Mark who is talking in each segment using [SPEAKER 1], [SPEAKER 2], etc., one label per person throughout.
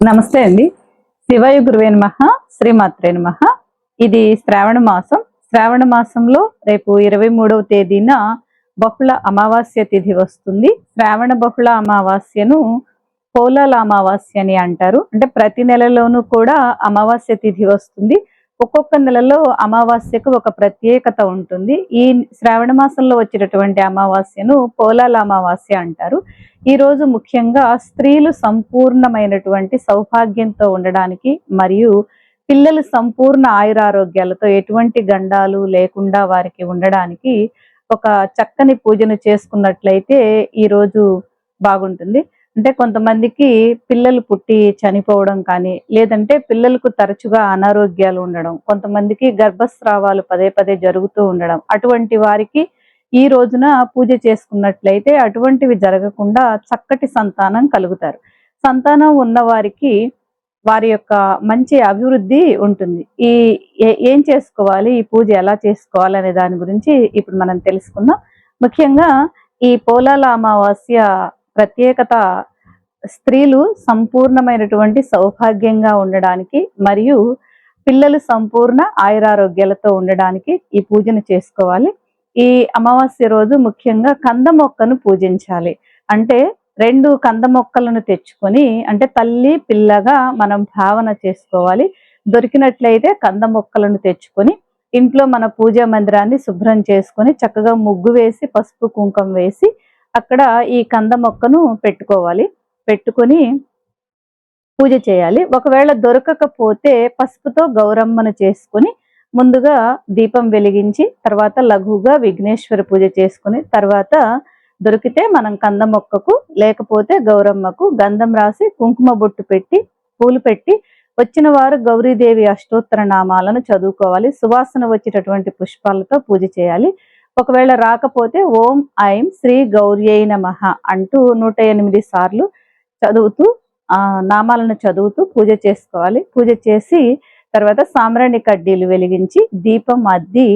[SPEAKER 1] నమస్తే అండి. శివయ గురువే నమ శ్రీమాత్రే నమ. ఇది శ్రావణ మాసం. శ్రావణ మాసంలో రేపు ఇరవై మూడవ తేదీన బహుళ అమావాస్య తిథి వస్తుంది. శ్రావణ బహుళ అమావాస్యను పోలాల అమావాస్య అని అంటారు. అంటే ప్రతి నెలలోనూ కూడా అమావాస్య తిథి వస్తుంది. ఒక్కొక్క నెలలో అమావాస్యకు ఒక ప్రత్యేకత ఉంటుంది. ఈ శ్రావణ మాసంలో వచ్చేటటువంటి అమావాస్యను పోలాల అమావాస్య అంటారు. ఈ రోజు ముఖ్యంగా స్త్రీలు సంపూర్ణమైనటువంటి సౌభాగ్యంతో ఉండడానికి మరియు పిల్లలు సంపూర్ణ ఆయురారోగ్యాలతో ఎటువంటి గండాలు లేకుండా వారికి ఉండడానికి ఒక చక్కని పూజను చేసుకున్నట్లయితే ఈ రోజు బాగుంటుంది. అంటే కొంతమందికి పిల్లలు పుట్టి చనిపోవడం కానీ లేదంటే పిల్లలకు తరచుగా అనారోగ్యాలు ఉండడం కొంతమందికి గర్భస్రావాలు పదే పదే జరుగుతూ ఉండడం అటువంటి వారికి ఈ రోజున పూజ చేసుకున్నట్లయితే అటువంటివి జరగకుండా చక్కటి సంతానం కలుగుతారు. సంతానం ఉన్న వారికి వారి యొక్క మంచి అభివృద్ధి ఉంటుంది. ఈ ఏ- ఏం చేసుకోవాలి ఈ పూజ ఎలా చేసుకోవాలి అనే దాని గురించి ఇప్పుడు మనం తెలుసుకుందాం. ముఖ్యంగా ఈ పోలాల అమావాస్య ప్రత్యేకత స్త్రీలు సంపూర్ణమైనటువంటి సౌభాగ్యంగా ఉండడానికి మరియు పిల్లలు సంపూర్ణ ఆయురారోగ్యాలతో ఉండడానికి ఈ పూజను చేసుకోవాలి. ఈ అమావాస్య రోజు ముఖ్యంగా కంద మొక్కను పూజించాలి. అంటే రెండు కంద మొక్కలను తెచ్చుకొని అంటే తల్లి పిల్లగా మనం భావన చేసుకోవాలి. దొరికినట్లయితే కంద మొక్కలను తెచ్చుకొని ఇంట్లో మన పూజా మందిరాన్ని శుభ్రం చేసుకొని చక్కగా ముగ్గు వేసి పసుపు కుంకం వేసి అక్కడ ఈ కంద మొక్కను పెట్టుకోవాలి. పెట్టుకొని పూజ చేయాలి. ఒకవేళ దొరకకపోతే పసుపుతో గౌరమ్మను చేసుకొని ముందుగా దీపం వెలిగించి తర్వాత లఘువుగా విఘ్నేశ్వర పూజ చేసుకుని తర్వాత దొరికితే మనం కంద మొక్కకు లేకపోతే గౌరమ్మకు గంధం రాసి కుంకుమ బొట్టు పెట్టి పూలు పెట్టి వచ్చిన వారు గౌరీదేవి అష్టోత్తర నామాలను చదువుకోవాలి. సువాసన వచ్చేటటువంటి పుష్పాలతో పూజ చేయాలి. ఒకవేళ రాకపోతే ఓం ఐం శ్రీ గౌర్యై నమః అంటూ నూట ఎనిమిది సార్లు చదువుతూ నామాలను చదువుతూ పూజ చేసుకోవాలి. పూజ చేసి తర్వాత సాంబ్రాణి కడ్డీలు వెలిగించి దీపం అద్ది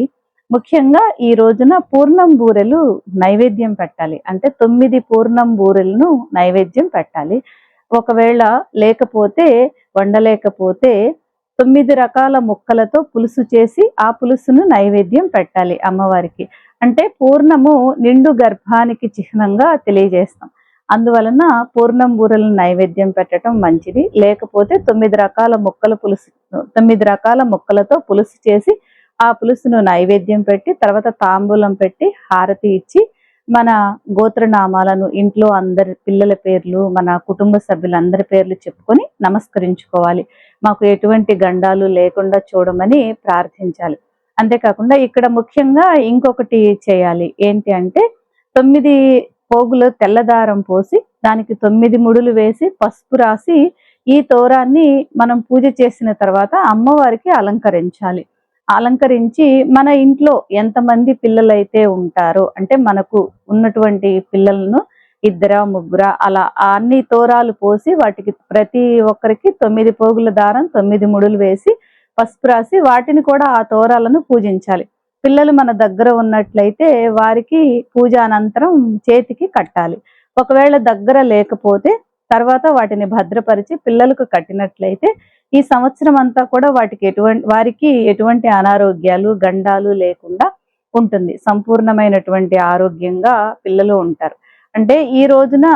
[SPEAKER 1] ముఖ్యంగా ఈ రోజున పూర్ణం బూరెలు నైవేద్యం పెట్టాలి. అంటే తొమ్మిది పూర్ణం బూరెలను నైవేద్యం పెట్టాలి. ఒకవేళ లేకపోతే వండలేకపోతే తొమ్మిది రకాల ముక్కలతో పులుసు చేసి ఆ పులుసును నైవేద్యం పెట్టాలి అమ్మవారికి. అంటే పూర్ణము నిండు గర్భానికి చిహ్నంగా తెలియజేస్తాం. అందువలన పూర్ణం బూరెలను నైవేద్యం పెట్టడం మంచిది. లేకపోతే తొమ్మిది రకాల ముక్కల పులుసు తొమ్మిది రకాల ముక్కలతో పులుసు చేసి ఆ పులుసును నైవేద్యం పెట్టి తర్వాత తాంబూలం పెట్టి హారతి ఇచ్చి మన గోత్రనామాలను ఇంట్లో అందరి పిల్లల పేర్లు మన కుటుంబ సభ్యులందరి పేర్లు చెప్పుకొని నమస్కరించుకోవాలి. మాకు ఎటువంటి గండాలు లేకుండా చూడమని ప్రార్థించాలి. అంతేకాకుండా ఇక్కడ ముఖ్యంగా ఇంకొకటి చేయాలి. ఏంటి అంటే తొమ్మిది పోగులు తెల్లదారం పోసి దానికి తొమ్మిది ముడులు వేసి పసుపు రాసి ఈ తోరాన్ని మనం పూజ చేసిన తర్వాత అమ్మవారికి అలంకరించాలి. అలంకరించి మన ఇంట్లో ఎంతమంది పిల్లలైతే ఉంటారో అంటే మనకు ఉన్నటువంటి పిల్లలను ఇద్దర ముగ్గుర అలా అన్ని తోరాలు పోసి వాటికి ప్రతి ఒక్కరికి తొమ్మిది పోగుల దారం తొమ్మిది ముడులు వేసి పసుపు రాసి వాటిని కూడా ఆ తోరాలను పూజించాలి. పిల్లలు మన దగ్గర ఉన్నట్లయితే వారికి పూజ అనంతరం చేతికి కట్టాలి. ఒకవేళ దగ్గర లేకపోతే తర్వాత వాటిని భద్రపరిచి పిల్లలకు కట్టినట్లయితే ఈ సంవత్సరం అంతా కూడా వాటికి ఎటువంటి వారికి ఎటువంటి అనారోగ్యాలు గండాలు లేకుండా ఉంటుంది. సంపూర్ణమైనటువంటి ఆరోగ్యంగా పిల్లలు ఉంటారు. అంటే ఈ రోజున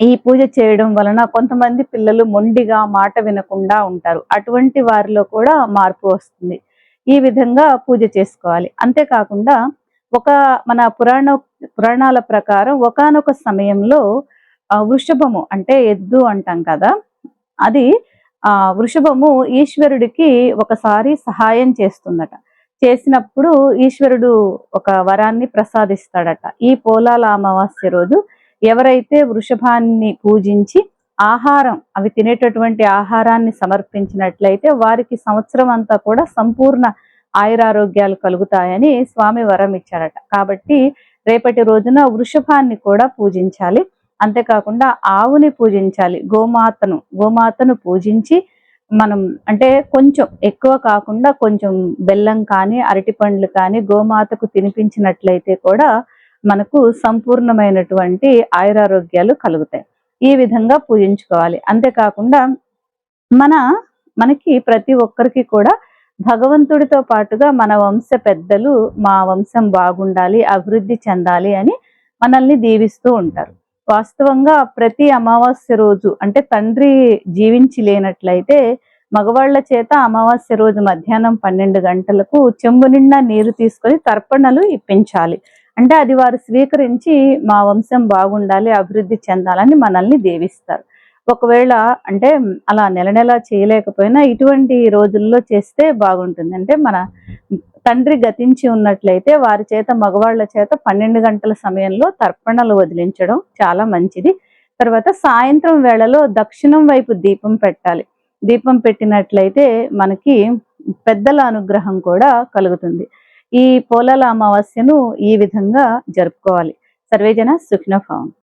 [SPEAKER 1] ఈ పూజ చేయడం వలన కొంతమంది పిల్లలు మొండిగా మాట వినకుండా ఉంటారు. అటువంటి వారిలో కూడా మార్పు వస్తుంది. ఈ విధంగా పూజ చేసుకోవాలి. అంతేకాకుండా ఒక మన పురాణ పురాణాల ప్రకారం ఒకానొక సమయంలో వృషభము అంటే ఎద్దు అంటాం కదా అది ఆ వృషభము ఈశ్వరుడికి ఒకసారి సహాయం చేస్తుందట. చేసినప్పుడు ఈశ్వరుడు ఒక వరాన్ని ప్రసాదిస్తాడట. ఈ పోలాల అమావాస్య రోజు ఎవరైతే వృషభాన్ని పూజించి ఆహారం అవి తినేటటువంటి ఆహారాన్ని సమర్పించినట్లయితే వారికి సంవత్సరం అంతా కూడా సంపూర్ణ ఆయురారోగ్యాలు కలుగుతాయని స్వామి వరం ఇచ్చారట. కాబట్టి రేపటి రోజున వృషభాన్ని కూడా పూజించాలి. అంతేకాకుండా ఆవుని పూజించాలి. గోమాతను గోమాతను పూజించి మనం అంటే కొంచెం ఎక్కువ కాకుండా కొంచెం బెల్లం కానీ అరటి పండ్లు కానీ గోమాతకు తినిపించినట్లయితే కూడా మనకు సంపూర్ణమైనటువంటి ఆయురారోగ్యాలు కలుగుతాయి. ఈ విధంగా పూజించుకోవాలి. అంతేకాకుండా మన మనకి ప్రతి ఒక్కరికి కూడా భగవంతుడితో పాటుగా మన వంశ పెద్దలు మా వంశం బాగుండాలి అభివృద్ధి చెందాలి అని మనల్ని దీవిస్తూ ఉంటారు. వాస్తవంగా ప్రతి అమావాస్య రోజు అంటే తండ్రి జీవించి లేనట్లయితే మగవాళ్ళ చేత అమావాస్య రోజు మధ్యాహ్నం పన్నెండు గంటలకు చెంబు నిండా నీరు తీసుకొని తర్పణలు ఇప్పించాలి. అంటే అది వారు స్వీకరించి మా వంశం బాగుండాలి అభివృద్ధి చెందాలని మనల్ని దీవిస్తారు. ఒకవేళ అంటే అలా నెల నెల చేయలేకపోయినా ఇటువంటి రోజుల్లో చేస్తే బాగుంటుంది. అంటే మన తండ్రి గతించి ఉన్నట్లయితే వారి చేత మగవాళ్ళ చేత పన్నెండు గంటల సమయంలో తర్పణలు వదిలించడం చాలా మంచిది. తర్వాత సాయంత్రం వేళలో దక్షిణం వైపు దీపం పెట్టాలి. దీపం పెట్టినట్లయితే మనకి పెద్దల అనుగ్రహం కూడా కలుగుతుంది. ఈ పోలాల అమావాస్యను ఈ విధంగా జరుపుకోవాలి. సర్వేజన సుఖ్నభావం